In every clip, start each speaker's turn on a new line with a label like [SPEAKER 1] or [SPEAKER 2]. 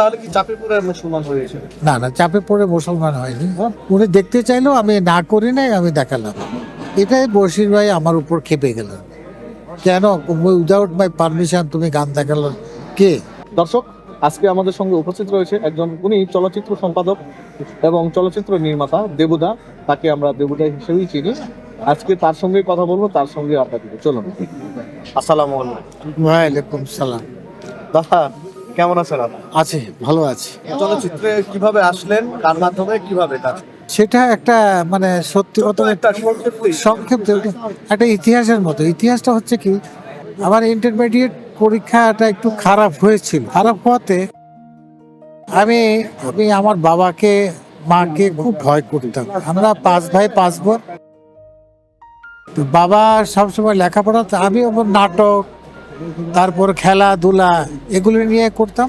[SPEAKER 1] তাহলে কি চাপে পড়ে মুসলমান হয়েছে?
[SPEAKER 2] না না চাপে পড়ে মুসলমান হয়নি। উনি দেখতে চাইলেও আমি না করি নাই আমি দেখালাম। এটাই বশির ভাই আমার উপর খেপে গেল। কেন? উইদাউট মাই পারমিশন তুমি গান দেখাল কে?
[SPEAKER 1] দর্শক আজকে আমাদের সঙ্গে উপস্থিত রয়েছে একজন উনি চলচ্চিত্র সম্পাদক এবং চলচ্চিত্র নির্মাতা দেবুদা তাকে আমরা দেবুদা হিসেবেই চিনি। আজকে তার সঙ্গে কথা বলব তার সঙ্গে আড্ডা দিব চলুন। আসসালামু আলাইকুম।
[SPEAKER 2] ওয়ালাইকুম সালাম।
[SPEAKER 1] দাদা কেমন আছেন আপনি?
[SPEAKER 2] আছে ভালো আছে।
[SPEAKER 1] চলচ্চিত্রে কীভাবে আসলেন? কার মাধ্যমে কীভাবে কাজ
[SPEAKER 2] সেটা একটা মানে সত্যি কথা
[SPEAKER 1] একটা সংক্ষেপে
[SPEAKER 2] সংক্ষেপে একটা ইতিহাসের মতো। ইতিহাসটা হচ্ছে কি আমার ইন্টারমিডিয়েট পরীক্ষাটা একটু খারাপ হয়েছিল। খারাপ হওয়াতে আমি আমি আমার বাবাকে মাকে খুব ভয় করতাম। আমরা পাঁচ ভাই পাঁচ বোন। বাবা সবসময় লেখাপড়া তো আমি ওপর নাটক তারপর খেলাধুলা এগুলো নিয়ে করতাম।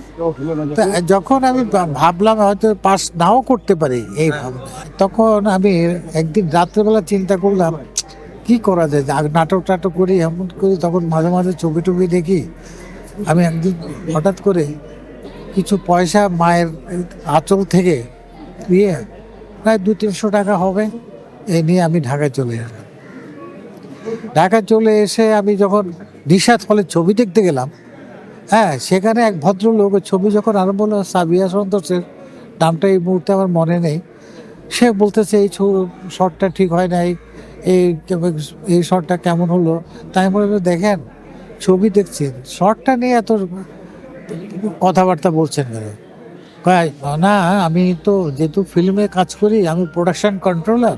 [SPEAKER 2] যখন আমি ভাবলাম হয়তো পাস নাও করতে পারি এই তখন আমি একদিন রাত্রেবেলা চিন্তা করলাম, কি করা যায়? নাটক টাটক করি, এমন করি, তখন মাঝে মাঝে ছবি টবি দেখি। আমি একদিন হঠাৎ করে কিছু পয়সা মায়ের আঁচল থেকে দিয়ে প্রায় দু তিনশো টাকা হবে, এ নিয়ে আমি ঢাকায় চলে এলাম। ঢাকায় চলে এসে আমি যখন নিশাত হলে ছবি দেখতে গেলাম হ্যাঁ সেখানে এক ভদ্রলোক ওই ছবি যখন আরম্ভ হলো, সাবিয়া সন্তোষের, নামটা এই মুহূর্তে আমার মনে নেই। সে বলতেছে, এই শটটা ঠিক হয় নাই, এই এই শটটা কেমন হলো? তাই বললাম, দেখেন, ছবি দেখছেন, শটটা নিয়ে এত কথাবার্তা বলছেন না, আমি তো যেহেতু ফিল্মে কাজ করি, আমি প্রোডাকশন কন্ট্রোলার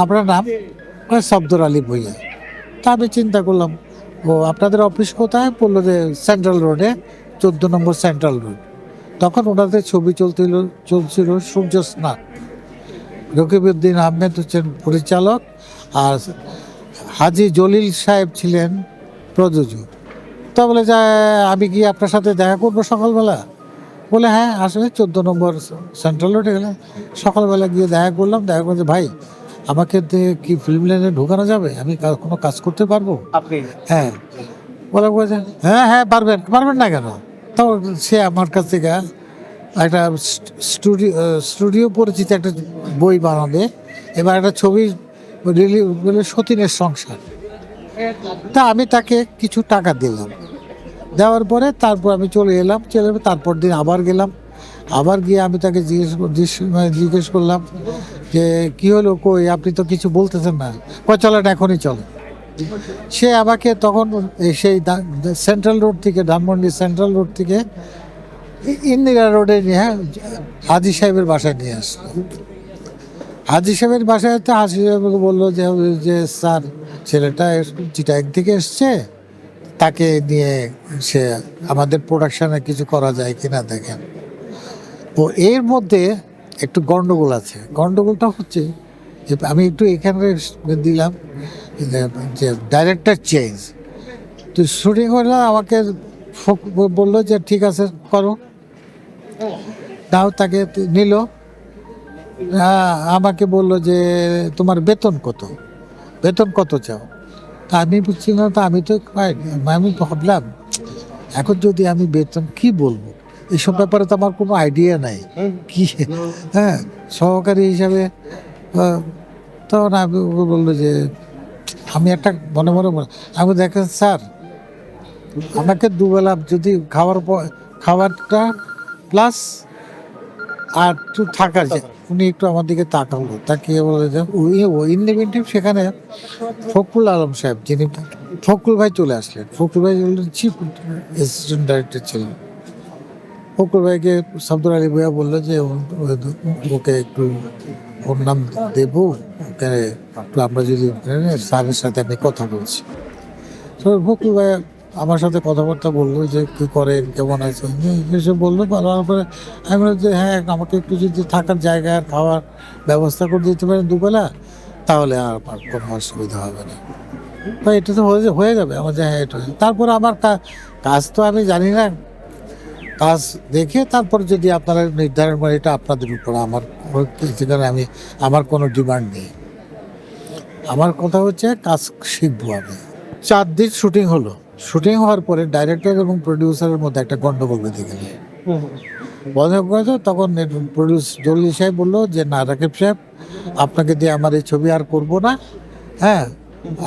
[SPEAKER 2] আপনার নাম? সফদর আলী ভুইয়া তা আমি চিন্তা করলাম, ও আপনাদের অফিস কোথায়? বলল যে সেন্ট্রাল রোডে, চোদ্দ নম্বর সেন্ট্রাল রোড। তখন ওনাদের ছবি চলছিল চলছিল সূর্য স্নান রকিবউদ্দিন আহমেদ হচ্ছেন পরিচালক আর হাজি জলিল সাহেব ছিলেন প্রযোজক। তা বলে, যে, আমি কি আপনার সাথে দেখা করব সকালবেলা? বলে হ্যাঁ আসলে চোদ্দ নম্বর সেন্ট্রাল রোডে গেলে সকালবেলা গিয়ে দেখা করলাম। দেখা করছে ভাই আমাকে কি ফিল্ম লাইনে ঢোকানো যাবে? আমি কোনো কাজ করতে পারব?
[SPEAKER 1] আপনি?
[SPEAKER 2] হ্যাঁ। বলে বলছে হ্যাঁ হ্যাঁ পারবেন পারবেন না কেন? তো সে আমার কাছ থেকে একটা স্টুডিও স্টুডিও পরিচিত একটা বই বানাবে। এবার একটা ছবি সতীনের সংসার। তা আমি তাকে কিছু টাকা দিলাম। দেওয়ার পরে তারপর আমি চলে এলাম চলে তারপর দিন আবার গেলাম। আবার গিয়ে আমি তাকে জিজ্ঞেস জিজ্ঞেস করলাম যে কি হলো কই? আপনি তো কিছু বলতেছেন না। কয় চলেন এখনই চলেন। সে আমাকে তখন সেই সেন্ট্রাল রোড থেকে ধানমন্ডি সেন্ট্রাল রোড থেকে ইন্দিরা রোডে নিয়ে হ্যাঁ, হাজি সাহেবের বাসায় নিয়ে আসলো। হাজি সাহেবের বাসায় তো হাজি সাহেব বলল যে যে স্যার ছেলেটা চিটাং থেকে এসছে তাকে নিয়ে সে আমাদের প্রোডাকশনে কিছু করা যায় কিনা দেখেন। তো এর মধ্যে একটু গন্ডগোল আছে। গন্ডগোলটা হচ্ছে যে আমি একটু এখানে দিলাম যে- ডাইরেক্টর চেঞ্জ তো শুটিং হলো আমাকে বলল যে, ঠিক আছে, করো। তাও তাকে নিল। আমাকে বলল যে, তোমার বেতন কত? বেতন কত চাও? তা আমি বুঝছি না তো আমি তো। আমি ভাবলাম, এখন যদি আমি বেতন কি বলব? এইসব ব্যাপারে তো আমার কোনো আইডিয়া নাই। কি হ্যাঁ সহকারী হিসাবে তখন আমি বলল যে আমি একটা মনে মনে মনে আমি দেখেন স্যার আমাকে দুবেলা যদি খাওয়ার পর খাবারটা প্লাস আর একটু থাকার যে উনি একটু আমার দিকে তাকালো তাকিয়ে বলে যে ইন্ডিপেন্ডেন্ট সেখানে ফখরুল আলম সাহেব যিনি ফখরুল ভাই চলে আসলেন। ফখরুল ভাই হলেন চিফ অ্যাসিস্ট্যান্ট ডাইরেক্টর ছিলেন। ফখরুল ভাইকে শব্দর আলী ভুয়া বলল যে ওকে একটু ওর নাম দেবো, ওকে আমরা যদি স্যারের সাথে আমি কথা বলছি। ফখরুল ভাই আমার সাথে কথাবার্তা বলল যে, কী করেন, কেমন আছে এসে বলল বলার পরে আমি বললাম যে হ্যাঁ আমাকে একটু যদি থাকার জায়গা, খাওয়ার ব্যবস্থা করে দিতে পারেন দুবেলা, তাহলে আর আমার কোনো অসুবিধা হবে না। তো এটা তো হয়ে যাবে। আমার যে হ্যাঁ এটা তারপর আমার কাজ তো আমি জানি না। কাজ দেখে তারপর যদি আপনারা নির্ধারণ করেন, এটা আপনাদের উপর আমার সেখানে আমি, আমার কোনো ডিমান্ড নেই। আমার কথা হচ্ছে কাজ শিখব আমি। চার দিন শুটিং হলো। শুটিং হওয়ার পরে ডাইরেক্টর এবং প্রডিউসারের মধ্যে একটা গন্ডগোল বেঁধে গেল। তখন প্রডিউস জলিল সাহেব বলল যে, না রাকিব সাহেব, আপনাকে দিয়ে আমার এই ছবি আর করব না। হ্যাঁ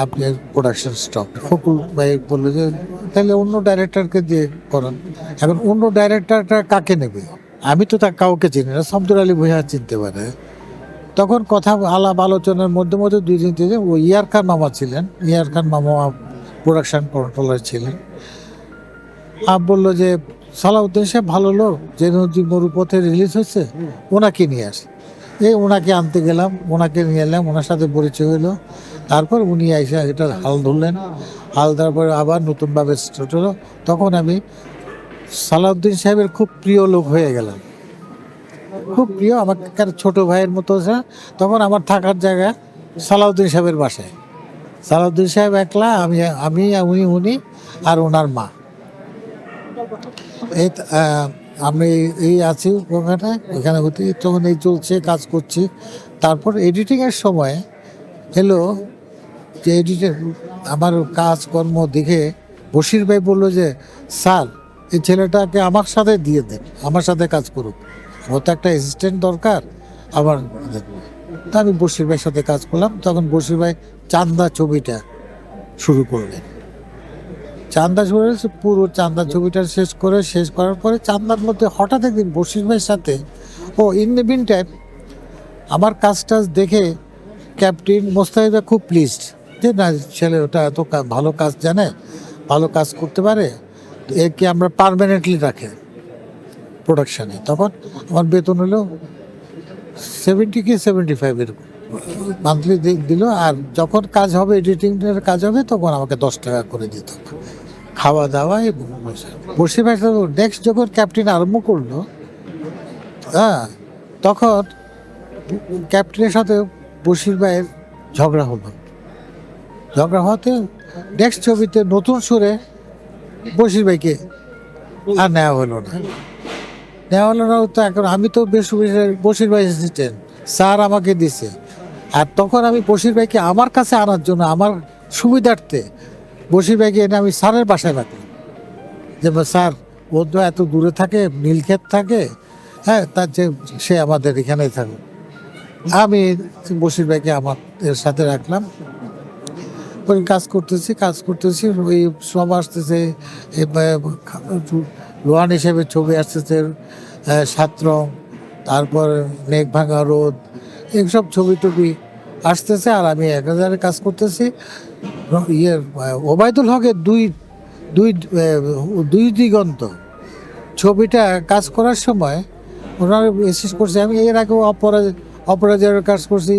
[SPEAKER 2] আপনি প্রোডাকশন স্টপ ফকুল ভাই বলল যে, তাহলে অন্য ডাইরেক্টরকে দিয়ে করেন। এখন অন্য ডাইরেক্টরটা কাকে নেবে? আমি তো তা কাউকে চিনি না। শব্দুর আলী ভূঁইয়া চিনতে পারে। তখন কথা আলাপ আলোচনার মধ্যে মধ্যে দুই দিন থেকে ও ইয়ার খান মামা ছিলেন। ইয়ার খান মামা প্রোডাকশন কন্ট্রোলার ছিলেন। আপ বলল যে, সালাউদ্দিন সাহেব ভালো লোক যে নদী মরুপথে রিলিজ হয়েছে, ওনাকে নিয়ে আসে। এই ওনাকে আনতে গেলাম, ওনাকে নিয়ে এলাম, ওনার সাথে পরিচয় হলো। তারপর উনি এসে এটা হাল ধরলেন। হাল দেওয়ার পরে আবার নতুনভাবে স্টার্ট হলো। তখন আমি সালাউদ্দিন সাহেবের খুব প্রিয় লোক হয়ে গেলাম। খুব প্রিয় আমার ছোট ভাইয়ের মতো তখন আমার থাকার জায়গা সালাউদ্দিন সাহেবের বাসায়। সালাউদ্দিন সাহেব একলা, আমি আমি উনি উনি আর ওনার মা। এই আমি এই আছি ওখানে এখানে হতে তখন এই চলছে, কাজ করছি। তারপর এডিটিংয়ের সময় হলো যে এডিটর আমার কাজকর্ম দেখে বশির ভাই বলল যে, স্যার, এই ছেলেটাকে আমার সাথে দিয়ে দেন, আমার সাথে কাজ করুক। আমার তো একটা অ্যাসিস্ট্যান্ট দরকার আবার তা আমি বশির ভাইয়ের সাথে কাজ করলাম, তখন বশির ভাই চান্দা ছবিটা শুরু করলেন। চান্দা ছবি পুরো চান্দা ছবিটা শেষ করে, শেষ করার পরে চান্দার মধ্যে হঠাৎ একদিন বশির ভাইয়ের সাথে, ও ইন মিন টাইম আমার কাজ টাজ দেখে ক্যাপ্টেন মোস্তাহিদা খুব প্লিজড যে, না, ছেলে ওটা এত ভালো কাজ জানে, ভালো কাজ করতে পারে, একে আমরা পারমানেন্টলি রাখে প্রোডাকশানে তখন আমার বেতন হলো সেভেন্টি কি সেভেন্টি ফাইভ এরকম মান্থলি দিল, আর যখন কাজ হবে এডিটিংয়ের কাজ হবে, তখন আমাকে দশ টাকা করে দিত। খাওয়া দাওয়া এবং। বসে ভাষা নেক্সট যখন ক্যাপ্টেন আরম্ভ করল হ্যাঁ তখন ক্যাপ্টেনের সাথে বসির ভাইয়ের ঝগড়া হলো। ঝগড়া হওয়াতে নেক্সট ছবিতে নতুন সুরে বসির ভাইকে আর নেওয়া হলো না। নেওয়া হলো না তো এখন আমি তো বেশ বসির ভাই অ্যাসিস্ট্যান্ট স্যার আমাকে দিছে। আর তখন আমি বসির ভাইকে আমার কাছে আনার জন্য, আমার সুবিধার্থে বশির ভাইকে এনে আমি স্যারের বাসায় রাখি যে স্যার, ও তো এত দূরে থাকে, নীলক্ষেত থাকে হ্যাঁ তার যে সে আমাদের এখানেই থাকুক। আমি বসির ভাইকে আমার এর সাথে রাখলাম। কাজ করতেছি কাজ করতেছি, ওই সব আসতেছে লোহান হিসেবে ছবি আসতেছে সাতরং, তারপর মেঘ ভাঙা রোদ, এইসব ছবি টবি আসতেছে, আর আমি এক হাজারে কাজ করতেছি। ইয়ে ওবায়দুল হকের দুই দুই দুই দিগন্ত ছবিটা কাজ করার সময় ওনারা এসেস করছে। আমি এর আগে অপরাধ অপরাজের কাজ করছি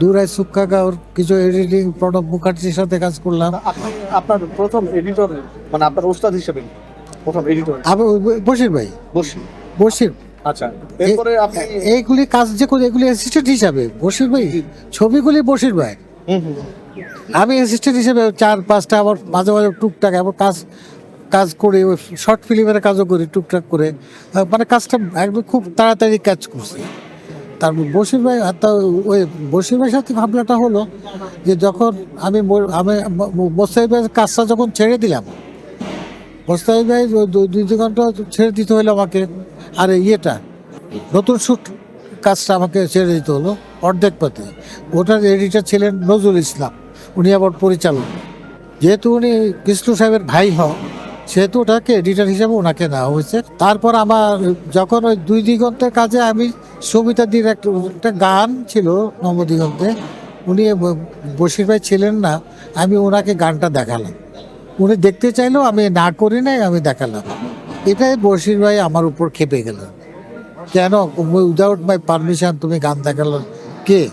[SPEAKER 2] দুরাই সুক্কা গাওর কিছু এডিটিং প্রণব মুখার্জির সাথে কাজ করলাম।
[SPEAKER 1] আপনি আপনার প্রথম এডিটর মানে আপনার ওস্তাদ হিসেবে প্রথম এডিটর
[SPEAKER 2] আমি বসির ভাই।
[SPEAKER 1] বসি
[SPEAKER 2] বসির
[SPEAKER 1] আচ্ছা এরপরে আপনি
[SPEAKER 2] এইগুলি কাজ যে করি এগুলি অ্যাসিস্ট্যান্ট হিসাবে। বসির ভাই ছবিগুলি বসির ভাই। আমি অ্যাসিস্ট্যান্ট হিসেবে চার পাঁচটা আবার মাঝে মাঝে টুকটাক আবার কাজ কাজ করি শর্ট ফিল্মের কাজও করি টুকটাক করে। মানে কাজটা একদম খুব তাড়াতাড়ি কাজ করছি। তারপর বসির ভাই ওই বসির ভাইয়ের সাথে ভাবনাটা হলো যে যখন আমি আমি মোস্তাহিদ ভাইয়ের কাজটা যখন ছেড়ে দিলাম মোস্তাহিদ ভাই দুই দু ঘণ্টা ছেড়ে দিতে হলো আমাকে। আর ইয়েটা, নতুন শ্যুট কাজটা আমাকে ছেড়ে দিতে হলো অর্ধেক পথে। ওটার এডিটার ছিলেন নজরুল ইসলাম, উনি আবার পরিচালক। যেহেতু উনি কৃষ্ণ সাহেবের ভাই হন সেহেতু ওটাকে এডিটার হিসাবে ওনাকে নেওয়া হয়েছে। তারপর আমার, যখন ওই দুই দিগন্তের কাজে আমি সবিতা দির একটা গান ছিল নবদিগন্তে উনি ব- বশির ভাই ছিলেন না, আমি ওনাকে গানটা দেখালাম। উনি দেখতে চাইলেও আমি না করি নাই, আমি দেখালাম। এটাই বশির ভাই আমার উপর খেপে গেলেন কেন? উইদাউট মাই পারমিশন তুমি গান দেখাল কে?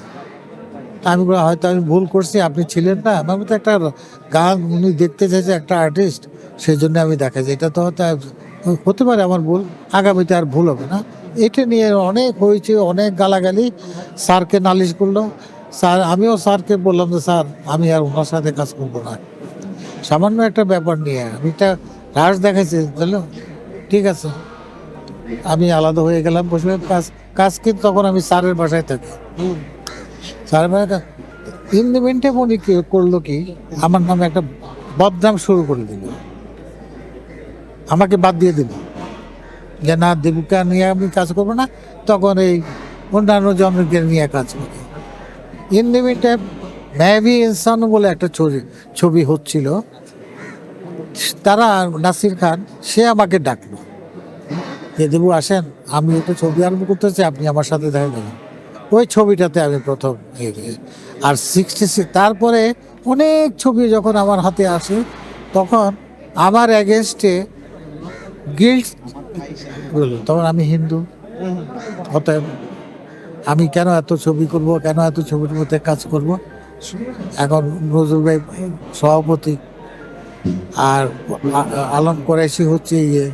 [SPEAKER 2] আমি হয়তো আমি ভুল করছি, আপনি ছিলেন না। আমি তো একটা গান উনি দেখতে চাইছে, একটা আর্টিস্ট সেই জন্য আমি দেখাচ্ছি এটা তো হয়তো হতে পারে আমার ভুল, আগামীতে আর ভুল হবে না। এটা নিয়ে অনেক হয়েছে, অনেক গালাগালি। স্যারকে নালিশ করল। স্যার, আমিও স্যারকে বললাম যে, স্যার, আমি আর ওনার সাথে কাজ করব না। সামান্য একটা ব্যাপার নিয়ে আমি একটা রাস দেখাইছি বুঝলো ঠিক আছে, আমি আলাদা হয়ে গেলাম। বসে কাজ কাজ কিন্তু তখন আমি স্যারের বাসায় থাকি? স্যারের বাসায় ইন দ্য মিনটে কি করল কি, আমার নামে একটা বদনাম শুরু করে দিল। আমাকে বাদ দিয়ে দিল যে না, দেবুকা নিয়ে আমি কাজ করব না, তখন এই অন্যান্য জনকে নিয়ে কাজ করি। ইন দ্য মিন টাইম ম্যাভি ইনসান বলে একটা ছবি ছবি হচ্ছিল। তারা নাসির খান, সে আমাকে ডাকলো। যে, দেবু, আসেন, আমি একটা ছবি আরম্ভ করতেছি আপনি আমার সাথে দেখা করবেন ওই ছবিটাতে আমি প্রথম। আর সিক্সটি সিক্স তারপরে অনেক ছবি যখন আমার হাতে আসে, তখন আমার অ্যাগেনস্টে গিল্ড তখন আমি হিন্দু। অতএব আমি কেন এত ছবি করব, কেন এত ছবির মধ্যে কাজ করব? এখন নজরুল ভাই সভাপতি, আর আলম কোরাইশি হচ্ছে ইয়ে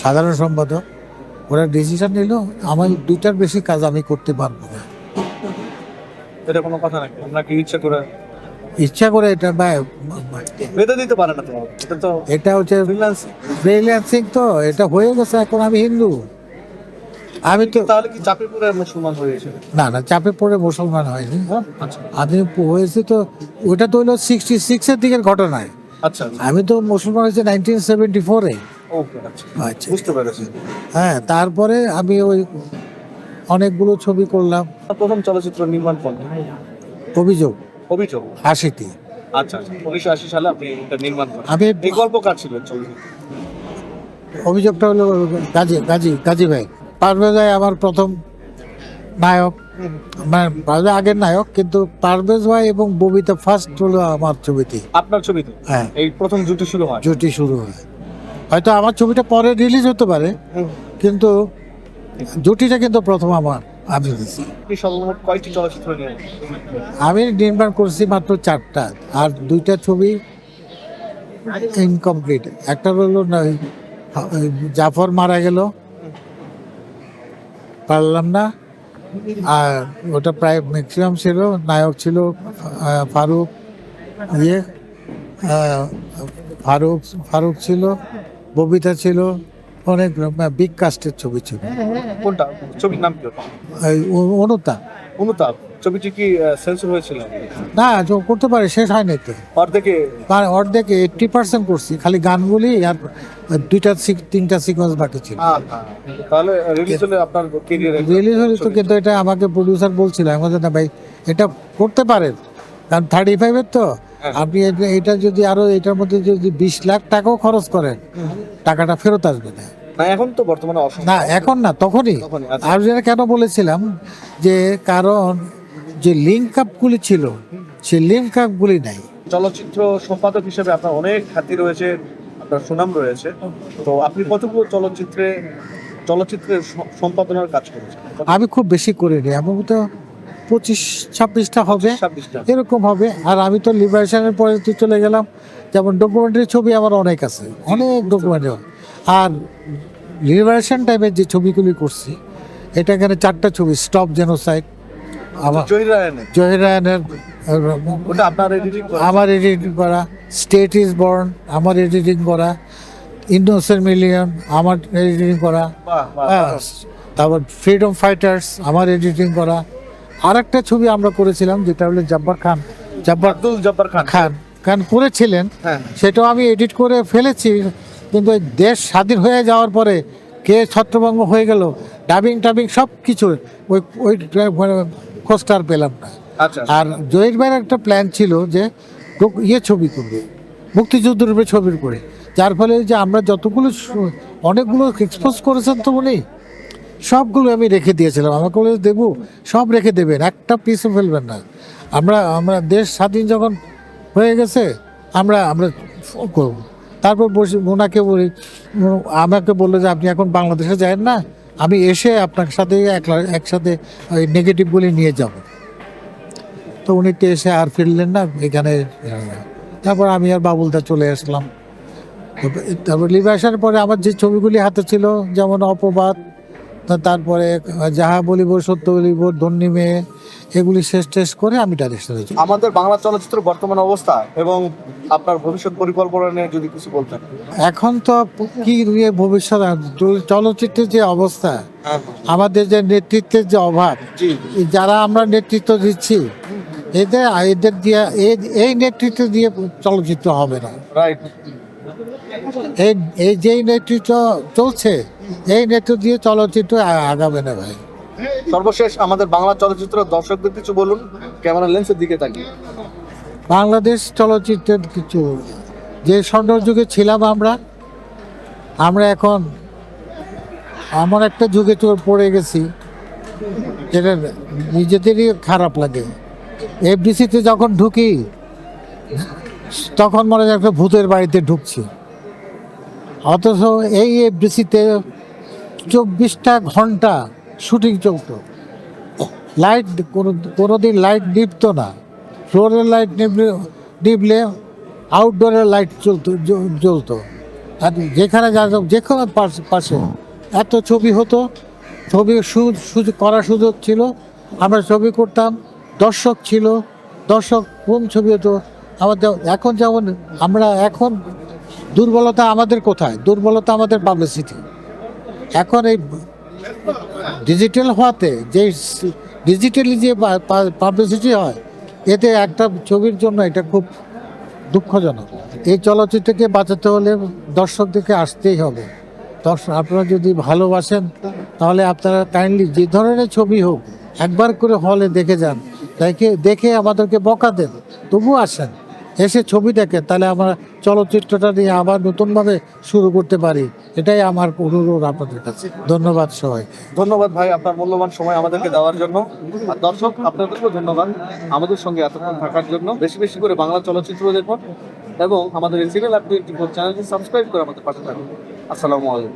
[SPEAKER 2] সাধারণ সম্পাদক। ওরা ডিসিশন নিল, আমার দুইটার বেশি কাজ আমি করতে পারব না।
[SPEAKER 1] এটা কোনো কথা নাকি আপনাকে ইচ্ছা করে
[SPEAKER 2] ইচ্ছা করে এটা বা
[SPEAKER 1] বেঁধে দিতে পারে না তো? এটা তো
[SPEAKER 2] এটা হচ্ছে। ফ্রিল্যান্সিং তো এটা হয়ে গেছে এখন আমি হিন্দু। আমি তো
[SPEAKER 1] তাহলে কি চাপে পড়ে মুসলমান হয়েছে?
[SPEAKER 2] না না চাপে পড়ে মুসলমান হয়নি।
[SPEAKER 1] আচ্ছা।
[SPEAKER 2] আমি হয়েছি তো ওটা তো হলো সিক্সটি সিক্সের দিকের ঘটনায়।
[SPEAKER 1] আচ্ছা আচ্ছা।
[SPEAKER 2] আমি তো মুসলমান হয়েছি নাইনটিন সেভেন্টি ফোরে
[SPEAKER 1] ওকে আচ্ছা। বুঝতে পেরেছি।
[SPEAKER 2] হ্যাঁ তারপরে আমি ওই অনেকগুলো ছবি করলাম।
[SPEAKER 1] প্রথম চলচ্চিত্র নির্মাণ করেন।
[SPEAKER 2] অভিযোগ।
[SPEAKER 1] অভিযোগ?
[SPEAKER 2] আশিতে
[SPEAKER 1] আচ্ছা আচ্ছা। উনিশশো আশি সালে আপনি এটা নির্মাণ করেন।
[SPEAKER 2] আমি
[SPEAKER 1] এই গল্প কার ছিল?
[SPEAKER 2] অভিযোগটা হলো গাজী গাজী গাজী ভাই। পারভেজ ভাই আমার প্রথম নায়ক। মানে পারভেজ আগের নায়ক কিন্তু পারভেজ ভাই এবং ববিতা ফার্স্ট হলো আমার ছবিতে।
[SPEAKER 1] আপনার ছবিতে?
[SPEAKER 2] হ্যাঁ।
[SPEAKER 1] এই প্রথম জুটি শুরু হয়?
[SPEAKER 2] জুটি শুরু হয়। হয়তো আমার ছবিটা পরে রিলিজ হতে পারে কিন্তু জুটিটা কিন্তু প্রথম আমার। আমি নির্মাণ করছি মাত্র চারটা, আর দুইটা ছবি ইনকমপ্লিট একটা হলো জাফর মারা গেল, পারলাম না। আর ওটা প্রায় ম্যাক্সিমাম ছিল, নায়ক ছিল ফারুক ইয়ে ফারুক ফারুক ছিল, ববিতা ছিল। অনেক বিগ কাস্টের ছবি ছিল।
[SPEAKER 1] কোনটা? ছবির নাম কি
[SPEAKER 2] অনুতাপ
[SPEAKER 1] অনুতাপ ছবিটি কি সেন্সর হয়েছিল?
[SPEAKER 2] না করতে পারে শেষ হয়নি তো।
[SPEAKER 1] অর্ধেকে?
[SPEAKER 2] অর্ধেক এইটটি পার্সেন্ট করছি খালি গানগুলি আর দুইটা তিনটা সিকোয়েন্স বাকি ছিল।
[SPEAKER 1] হ্যাঁ। তাহলে রিলিজ হলে আপনার কেরিয়ারে
[SPEAKER 2] রিলিজ হলে তো কিন্তু এটা আমাকে প্রডিউসার বলছিল আমাদের না ভাই এটা করতে পারেন। কারণ থার্টি ফাইভের তো। আপনি এটা- যদি আরও এটার মধ্যে যদি বিশ লাখ টাকাও খরচ করেন টাকাটা ফেরত আসবে না।
[SPEAKER 1] না এখন তো বর্তমানে
[SPEAKER 2] না এখন না তখনই।
[SPEAKER 1] আচ্ছা।
[SPEAKER 2] আর যেটা কেন বলেছিলাম যে কারণ যে লিঙ্ক আপগুলি ছিল সেই লিঙ্ক আপগুলি নাই।
[SPEAKER 1] চলচ্চিত্র সম্পাদক হিসেবে আপনার অনেক খ্যাতি রয়েছে আপনার সুনাম রয়েছে। তো আপনি কতগুলো চলচ্চিত্রে চলচ্চিত্রের সম্পাদনার কাজ করেছেন?
[SPEAKER 2] আমি খুব বেশি করিনি আমার তো পঁচিশ ছাব্বিশটা হবে।
[SPEAKER 1] ছাব্বিশটা।
[SPEAKER 2] এরকম হবে। আর আমি তো লিবারেশনের পরে তো চলে গেলাম। যেমন ডকুমেন্টারি ছবি আমার অনেক আছে। অনেক ডকুমেন্টারি আর লিবারেশন টাইমের যে ছবিগুলি করছি এটা এখানে চারটা ছবি স্টপ জেনোসাইড আমার
[SPEAKER 1] জহির রায়নের।
[SPEAKER 2] আমার এডিটিং করা স্টেট ইজ বর্ন আমার এডিটিং করা ইন্ডোসেন মিলিয়ন আমার এডিটিং করা। হ্যাঁ, তারপর ফ্রিডম ফাইটার্স আমার এডিটিং করা। আর একটা ছবি আমরা করেছিলাম যেটা হলো জব্বার খান। জব্বার
[SPEAKER 1] আব্দুল জব্বার খান।
[SPEAKER 2] খান। খান করেছিলেন।
[SPEAKER 1] হ্যাঁ।
[SPEAKER 2] সেটাও আমি এডিট করে ফেলেছি কিন্তু দেশ স্বাধীন হয়ে যাওয়ার পরে কে ছত্রভঙ্গ হয়ে গেল ডাবিং টাবিং সব কিছু ওই ওই মানে খোঁজটা পেলাম না।
[SPEAKER 1] আচ্ছা।
[SPEAKER 2] আর জহির ভাইয়ের একটা প্ল্যান ছিল যে ইয়ে ছবি করবে মুক্তিযুদ্ধের উপরে ছবি করে যার ফলে যে আমরা যতগুলো অনেকগুলো এক্সপোজ করেছেন তো উনি সবগুলো আমি রেখে দিয়েছিলাম। আমাকে বলে দেবো সব রেখে দেবেন, একটা পিসও ফেলবেন না। আমরা আমরা দেশ স্বাধীন যখন হয়ে গেছে, আমরা আমরা করব। তারপর বসে, ওনাকে বলি, আমাকে বলল যে, আপনি এখন বাংলাদেশে যাবেন না, আমি এসে আপনার সাথে একসাথে ওই নেগেটিভগুলি নিয়ে যাব। তো উনি তো এসে আর ফিরলেন না, এখানে, তারপর আমি আর বাবুলদা চলে আসলাম। তারপর লিভে আসার পরে আমার যে ছবিগুলি হাতে ছিল, যেমন অপবাদ তারপরে যাহা বলিব সত্য বলিব ধন্যী মেয়ে এগুলি শেষ টেস করে আমি ডাইরেকশন হয়েছি
[SPEAKER 1] আমাদের বাংলা চলচ্চিত্র বর্তমান অবস্থা এবং আপনার ভবিষ্যৎ পরিকল্পনা নিয়ে যদি কিছু বলতেন।
[SPEAKER 2] এখন তো কি নিয়ে ভবিষ্যৎ চলচ্চিত্রের যে অবস্থা আমাদের যে নেতৃত্বের যে অভাব যারা আমরা নেতৃত্ব দিচ্ছি এদের এদের দিয়ে এই- এই নেতৃত্ব দিয়ে চলচ্চিত্র হবে না।
[SPEAKER 1] রাইট
[SPEAKER 2] এই এই যেই নেতৃত্ব চলছে এই নেতৃত্ব দিয়ে চলচ্চিত্র আ- আগাবে না ভাই।
[SPEAKER 1] সর্বশেষ আমাদের বাংলা চলচ্চিত্র দর্শকদের কিছু বলুন ক্যামেরা লেন্সের দিকে তাকিয়ে।
[SPEAKER 2] বাংলাদেশ চলচ্চিত্রের কিছু যে স্বর্ণ যুগে ছিলাম আমরা আমরা এখন এমন একটা যুগে পড়ে গেছি যেটা নিজেদেরই খারাপ লাগে। এফডিসিতে যখন ঢুকি তখন মনে হয় একটা ভূতের বাড়িতে ঢুকছি। অথচ এই এফডিসিতে চব্বিশটা ঘণ্টা শুটিং চলতো। লাইট কোনো দিন লাইট নিভতো না। ফ্লোরের লাইট নিভলে নিভলে আউটডোরের লাইট চলতো জ্বলতো। আর যেখানে যা যে কোনো পাশ- এত ছবি হতো, ছবি করার সুযোগ ছিল। আমরা ছবি করতাম, দর্শক ছিল। দর্শক কোন ছবি হতো। আমাদের এখন যেমন, আমরা এখন দুর্বলতা আমাদের কোথায়? দুর্বলতা আমাদের পাবলিসিটি এখন এই ডিজিটাল হওয়াতে যে ডিজিটালি যে পাবলিসিটি হয়, এতে একটা ছবির জন্য এটা খুব দুঃখজনক। এই চলচ্চিত্রকে বাঁচাতে হলে দর্শকদেরকে আসতেই হবে। দর্শক আপনারা যদি ভালোবাসেন, তাহলে আপনারা কাইন্ডলি যে ধরনের ছবি হোক, একবার করে হলে দেখে যান। দেখে দেখে আমাদেরকে বকা দেন। তবু আসেন। এসে ছবি দেখেন তাহলে আমরা চলচ্চিত্রটা নিয়ে আবার নতুনভাবে শুরু করতে পারি। এটাই আমার অনুরোধ আপনাদের কাছে। ধন্যবাদ সবাই।
[SPEAKER 1] ধন্যবাদ ভাই, আপনার মূল্যবান সময় আমাদেরকে দেওয়ার জন্য। আর দর্শক, আপনাদেরকেও ধন্যবাদ আমাদের সঙ্গে এতক্ষণ থাকার জন্য। বেশি বেশি করে বাংলা চলচ্চিত্র দেখুন এবং আমাদের এই সিরিয়াল আপডেট চ্যানেলটি সাবস্ক্রাইব করে আমাদের পাশে থাকুন। আসসালামু আলাইকুম।